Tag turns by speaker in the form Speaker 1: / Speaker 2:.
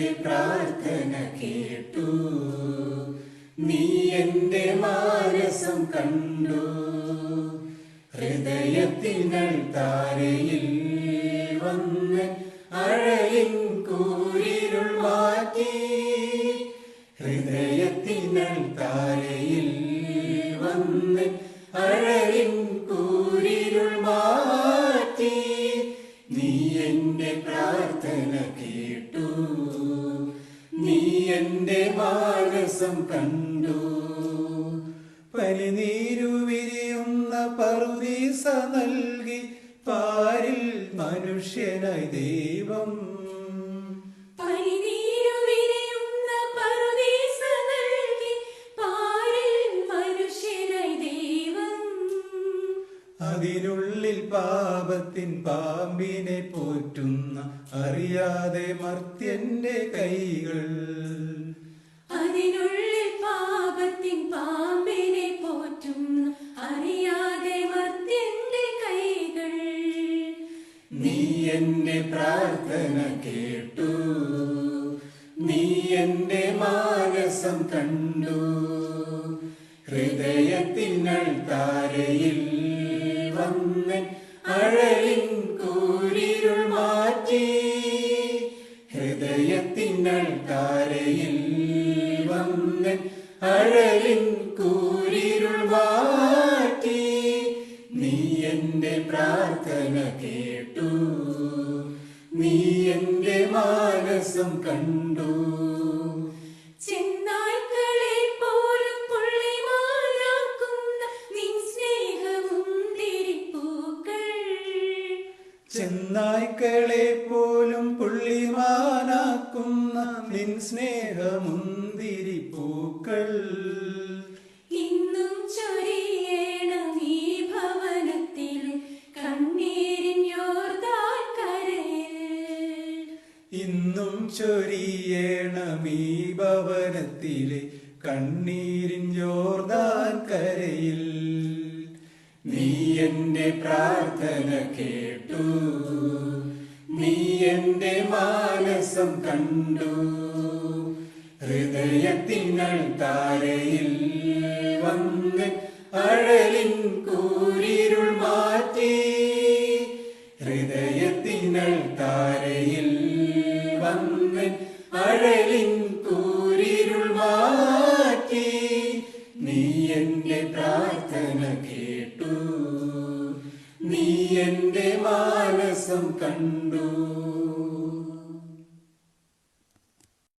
Speaker 1: പ്രാർത്ഥന കേട്ടു. നീ എന്റെ മാനസം കണ്ടു. ഹൃദയത്തിനൽ താരയിൽ വന്ന് അഴയിൻ കൂരിരുൾ മാറ്റി. ഹൃദയത്തിനൽ താരയിൽ വന്ന് അഴയിൻ കൂരിരുൾ എന്റെ പ്രാർത്ഥന കേട്ടു. നീ എന്റെ മാനസം കണ്ടു. പനിനീരു വിരിയുന്ന പറുദീസ നൽകി. പാരിൽ മനുഷ്യനായി ദൈവം അതിനുള്ളിൽ പാപത്തിൻ പാമ്പിനെ പോറ്റുന്ന അറിയാതെ മർത്യന്റെ കൈകൾ.
Speaker 2: അതിനുള്ളിൽ പാപത്തിൻ പാമ്പിനെ പോറ്റുന്ന അറിയാതെ മർത്യന്റെ കൈകൾ.
Speaker 1: നീ എന്റെ പ്രാർത്ഥന കേട്ടു. നീ എന്റെ മാനസം കണ്ടു. ഹൃദയത്തിനൾ താരയിൽ വന്ന്. അഴലിൻ കൂരിരുൾ മാറ്റി. ഹൃദയത്തിനൾ താരയിൽ വന്ന്. അഴലിൻ കൂരിരുൾ മാറ്റി. നീ എന്റെ പ്രാർത്ഥന കേട്ടു. നീ എന്റെ മാനസം കണ്ടു.
Speaker 2: ചെന്നായ്ക്കളെ പോലും പുള്ളിമാനാക്കുന്ന നിൻ
Speaker 1: സ്നേഹമുന്തിരി പൂക്കൾ.
Speaker 2: ഇന്നും ചൊരിയേണം ഈ ഭവനത്തിലെ കണ്ണീരിൻ
Speaker 1: ഇന്നും ചൊരിയേണം ഈ ഭവനത്തിലെ കണ്ണീരിൻ ജോർദാൻ കരയിൽ. നീ എന്റെ പ്രാർത്ഥന കേട്ടു. നീ എന്റെ മാനസം കണ്ടു. ഹൃദയത്തിങ്ങൾ താരയിൽ വന്ന് അഴലിൻ കൂരിരുൾ മാറ്റി. ഹൃദയത്തിനൾ താരയിൽ വന്ന് അഴലിൻ എന്റെ മാനസം കണ്ടു.